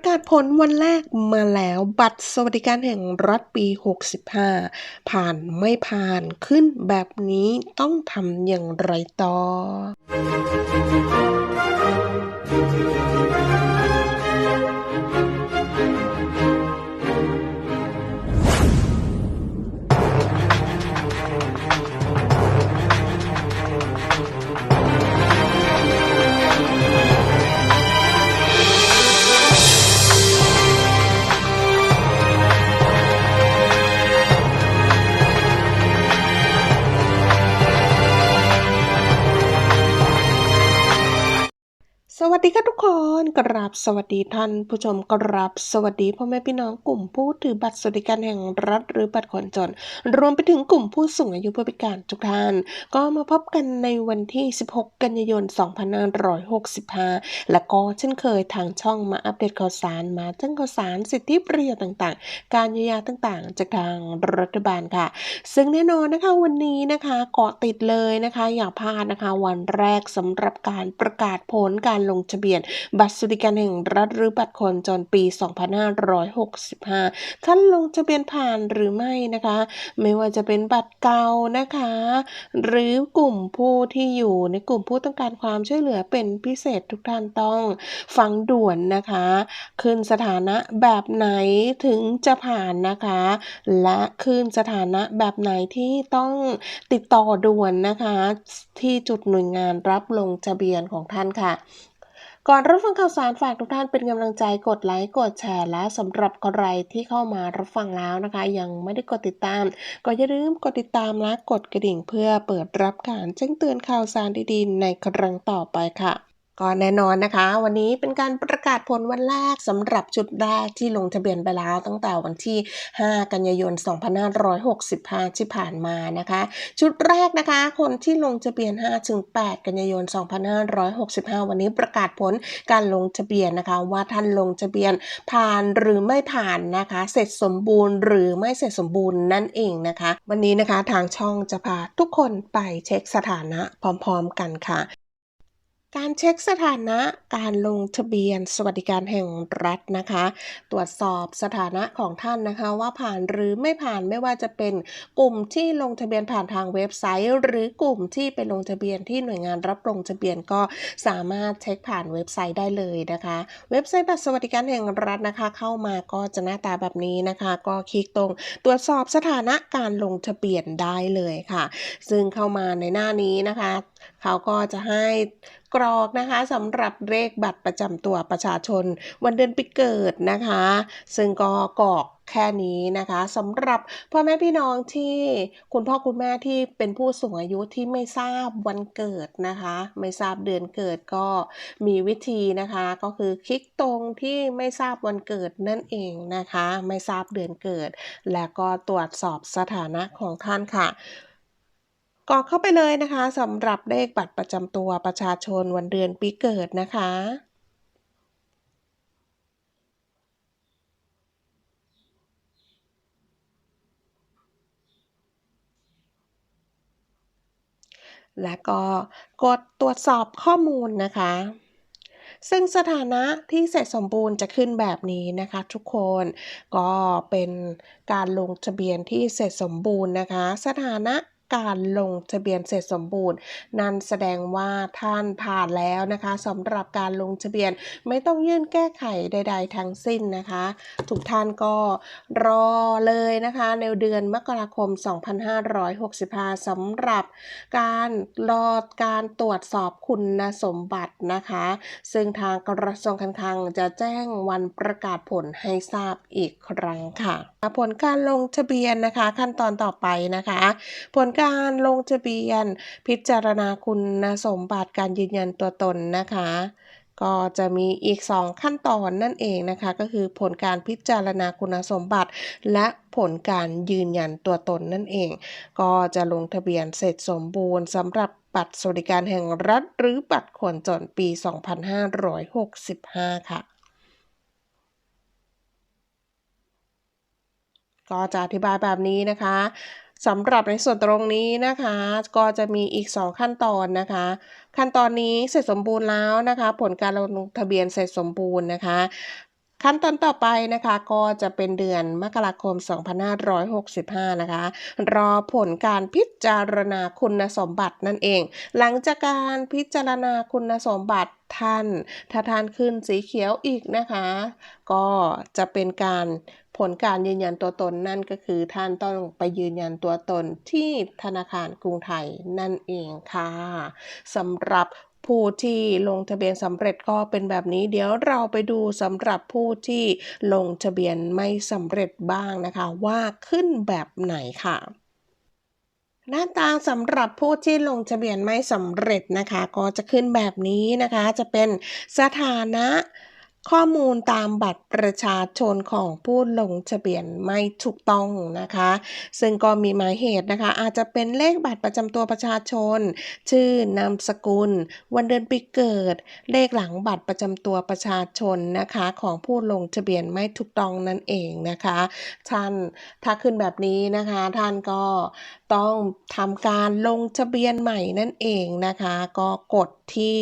ประกาศผลวันแรกมาแล้วบัตรสวัสดิการแห่งรัฐปี 65 ผ่านไม่ผ่านขึ้นแบบนี้ต้องทำอย่างไรต่อ สวัสดี ค่ะทุกคนกราบสวัสดีท่านผู้ชมกราบสวัสดีพ่อแม่พี่น้องกลุ่มผู้ถือบัตรสวัสดิการแห่งรัฐหรือบัตรคนจน รวมไปถึงกลุ่มผู้สูงอายุผู้พิการทุกท่าน ก็มาพบกันในวันที่ 16 กันยายน 2565 และก็เช่นเคยทางช่องมาอัปเดตข่าวสารมาแจ้งข่าวสารสิทธิประโยชน์ต่างๆ การเยียวยาต่างๆ จากทางรัฐบาลค่ะ ซึ่งแน่นอนนะคะวันนี้นะคะเกาะติดเลยนะคะอย่าพลาดนะคะ วันแรกสำหรับการประกาศผลการลงทะเบียนบัตรสวัสดิการแห่งรัฐหรือบัตรคนจนปี 2565 ท่านลงทะเบียนผ่านหรือไม่นะคะ ไม่ว่าจะเป็นบัตรเก่านะคะ หรือกลุ่มผู้ที่อยู่ในกลุ่มผู้ต้องการความช่วยเหลือเป็นพิเศษทุกท่านต้องฟังด่วนนะคะ ขึ้นสถานะแบบไหนถึงจะผ่านนะคะ และขึ้นสถานะแบบไหนที่ต้องติดต่อด่วนนะคะ ที่จุดหน่วยงานรับลงทะเบียนของท่านค่ะ ก่อนรับฟังข่าวสารฝากทุกท่านเป็นกำลังใจกดไลค์กดแชร์และสำหรับใครที่เข้ามารับฟังแล้วนะคะ ยังไม่ได้กดติดตาม ก็อย่าลืมกดติดตามและกดกระดิ่งเพื่อเปิดรับการแจ้งเตือนข่าวสารดีๆ ในครั้งต่อไปค่ะ ก็แน่นอนนะคะ วันนี้เป็นการประกาศผลวันแรกสำหรับชุดแรกที่ลงทะเบียนไปแล้วตั้งแต่วันที่ 5 กันยายน 2565 ที่ผ่านมานะคะ ชุดแรกนะคะ คนที่ลงทะเบียน 5-8 กันยายน 2565 วันนี้ประกาศผลการลงทะเบียนนะคะ ว่าท่านลงทะเบียนผ่านหรือไม่ผ่านนะคะ เสร็จสมบูรณ์หรือไม่เสร็จสมบูรณ์นั่นเองนะคะ วันนี้นะคะทางช่องจะพาทุกคนไปเช็คสถานะพร้อม ๆ กันค่ะ การเช็คสถานะการลงทะเบียนสวัสดิการแห่งรัฐนะคะ ตรวจสอบสถานะของท่านนะคะว่าผ่านหรือไม่ผ่านไม่ว่าจะเป็นกลุ่มที่ลงทะเบียนผ่านทางเว็บไซต์ หรือกลุ่มที่ไปลงทะเบียนที่หน่วยงานรับลงทะเบียนก็สามารถเช็คผ่านเว็บไซต์ได้เลยนะคะ เว็บไซต์บัตรสวัสดิการแห่งรัฐนะคะ เข้ามาก็จะหน้าตาแบบนี้นะคะ ก็คลิกตรง ตรวจสอบสถานะการลงทะเบียนได้เลยค่ะ ซึ่งเข้ามาในหน้านี้นะคะ เขาก็จะให้ กรอกนะคะสำหรับเลขบัตรประจำตัวประชาชน วันเดือนปีเกิดนะคะ ซึ่งก็กรอกแค่นี้นะคะสำหรับพ่อแม่พี่น้องที่คุณพ่อคุณแม่ที่เป็นผู้สูงอายุที่ไม่ทราบวันเกิดนะคะ ไม่ทราบเดือนเกิดก็มีวิธีนะคะ ก็คือคลิกตรงที่ไม่ทราบวันเกิดนั่นเองนะคะ ไม่ทราบเดือนเกิด แล้วก็ตรวจสอบสถานะของท่านค่ะ กรอกเข้าไปเลยนะคะสำหรับเลขบัตรประจำตัวประชาชนวันเดือนปีเกิดนะคะ และก็กดตรวจสอบข้อมูลนะคะ ซึ่งสถานะที่เสร็จสมบูรณ์จะขึ้นแบบนี้นะคะทุกคนก็เป็นการลงทะเบียนที่เสร็จสมบูรณ์นะคะ สถานะ การลงทะเบียนเสร็จสมบูรณ์ นั่นแสดงว่าท่านผ่านแล้วนะคะสำหรับการลงทะเบียนไม่ต้องยื่นแก้ไขใด ๆ ทั้งสิ้นนะคะ ทุกท่านก็รอเลยนะคะ ในเดือนมกราคม 2565สำหรับการรอการตรวจสอบคุณสมบัตินะคะ ซึ่งทางกระทรวงการคลังจะแจ้งวันประกาศผลให้ทราบอีกครั้งค่ะ ผลการลงทะเบียนนะคะ ขั้นตอนต่อไปนะคะ ผลการการลงทะเบียน พิจารณาคุณสมบัติการยืนยันตัวตนนะคะ ก็จะมีอีก 2 ขั้นตอนนั่นเองนะคะ ก็คือผลการพิจารณาคุณสมบัติ และผลการยืนยันตัวตนนั่นเอง ก็จะลงทะเบียนเสร็จสมบูรณ์สำหรับบัตรสวัสดิการแห่งรัฐ หรือบัตรคนจนปี 2565 ค่ะก็จะอธิบายแบบนี้นะคะ สำหรับในส่วนตรงนี้นะคะ ก็จะมีอีก 2 ขั้นตอนนะคะ ขั้นตอนนี้เสร็จสมบูรณ์แล้วนะคะ ผลการลงทะเบียนเสร็จสมบูรณ์นะคะขั้นตอนต่อไปนะคะก็จะเป็นเดือนมกราคม 2565 นะคะ รอผลการพิจารณาคุณสมบัตินั่นเอง หลังจากการพิจารณาคุณสมบัติท่าน ถ้าท่านขึ้นสีเขียวอีกนะคะ ก็จะเป็นการ ผลการยืนยันตัวตนนั่นก็คือท่านต้องไปยืนยันตัวตนที่ธนาคารกรุงไทยนั่นเองค่ะสำหรับผู้ที่ลงทะเบียนสำเร็จก็เป็นแบบนี้ เดี๋ยวเราไปดูสำหรับผู้ที่ลงทะเบียนไม่สำเร็จบ้างนะคะ ว่าขึ้นแบบไหนค่ะหน้าตาสำหรับผู้ที่ลงทะเบียนไม่สำเร็จนะคะ ก็จะขึ้นแบบนี้นะคะ จะเป็นสถานะ ข้อมูลตามบัตรประชาชนของผู้ลงทะเบียนไม่ถูกต้องนะคะ ซึ่งก็มีหมายเหตุนะคะ อาจจะเป็นเลขบัตรประจำตัวประชาชน ชื่อนามสกุล วันเดือนปีเกิด เลขหลังบัตรประจำตัวประชาชนนะคะ ของผู้ลงทะเบียนไม่ถูกต้องนั่นเองนะคะ ท่านถ้าขึ้นแบบนี้นะคะ ท่านก็ ต้องทำการลงทะเบียนใหม่นั่นเองนะคะ ก็กดที่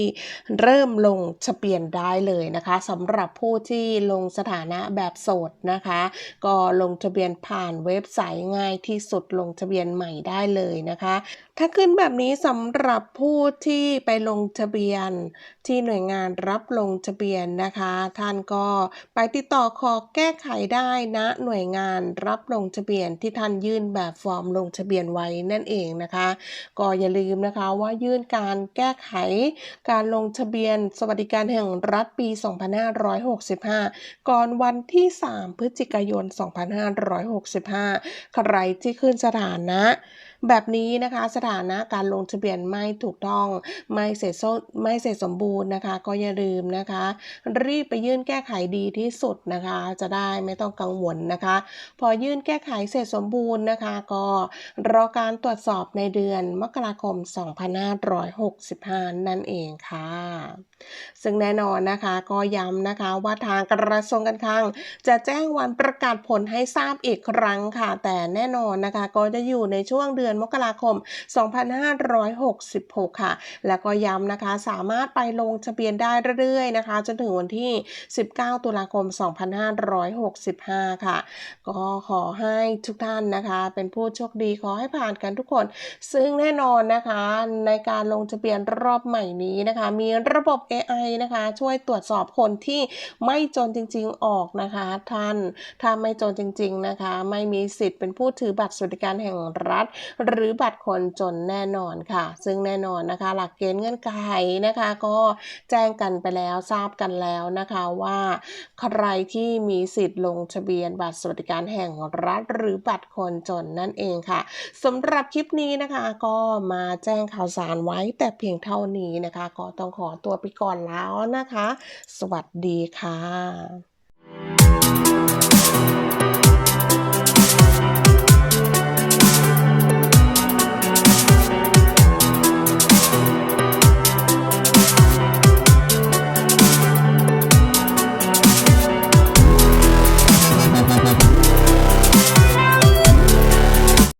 เริ่มลงทะเบียนได้เลยนะคะสำหรับผู้ที่ลงสถานะแบบโสดนะคะ ก็ลงทะเบียนผ่านเว็บไซต์ง่ายที่สุดลงทะเบียนใหม่ได้เลยนะคะ ถ้าขึ้นแบบนี้สำหรับผู้ที่ไปลงทะเบียน ที่หน่วยงานรับลงทะเบียนนะคะ ท่านก็ไปติดต่อขอแก้ไขได้นะหน่วยงานรับลงทะเบียนที่ท่านยื่นแบบฟอร์มลงทะเบียนไว้นั่นเองนะคะ ก็อย่าลืมนะคะว่ายื่นการแก้ไขการลงทะเบียน สวัสดิการแห่งรัฐปี 2565 ก่อนวันที่ 3 พฤศจิกายน 2565 ใครที่ขึ้นสถานะแบบนี้นะคะสถานะการลงทะเบียนไม่ถูกต้องไม่เสร็จสมไม่เสร็จสมบูรณ์นะคะ ก็อย่าลืมนะคะ รีบไปยื่นแก้ไขดีที่สุดนะคะ จะได้ไม่ต้องกังวลนะคะ พอยื่นแก้ไขเสร็จสมบูรณ์นะคะ ก็รอการตรวจสอบในเดือนมกราคม 2565 นั่นเองค่ะ ซึ่งแน่นอนนะคะก็ย้ำนะคะว่าทางกระทรวงการคลังจะแจ้งวันประกาศผลให้ทราบอีกครั้งค่ะ แต่แน่นอนนะคะ ก็จะอยู่ในช่วงเดือนอนมกราคม 2566 ค่ะ แล้วก็ย้ำนะคะสามารถไปลงทะเบียนได้เรื่อยๆนะคะจนถึงวันที่ 19 ตุลาคม 2565 ค่ะ ก็ขอให้ทุกท่านนะคะ เป็นผู้โชคดีขอให้ผ่านกันทุกคน ซึ่งแน่นอนนะคะในการลงทะเบียนรอบใหม่นี้นะคะ มีระบบ AI นะคะ ช่วยตรวจสอบคนที่ไม่จนจริง ๆ ออกนะคะ ท่านถ้าไม่จนจริง ๆ นะคะ ไม่มีสิทธิ์เป็นผู้ถือบัตรสวัสดิการแห่งรัฐหรือบัตรคนจนแน่นอนค่ะ ซึ่งแน่นอนนะคะ หลักเกณฑ์เงื่อนไขนะคะ ก็แจ้งกันไปแล้วทราบกันแล้วนะคะว่าใครที่มีสิทธิ์ลงทะเบียนบัตรสวัสดิการแห่งรัฐ หรือบัตรคนจนนั่นเองค่ะสำหรับคลิปนี้นะคะก็มาแจ้งข่าวสารไว้แต่เพียงเท่านี้นะคะ ก็ต้องขอตัวไปก่อนแล้วนะคะ สวัสดีค่ะ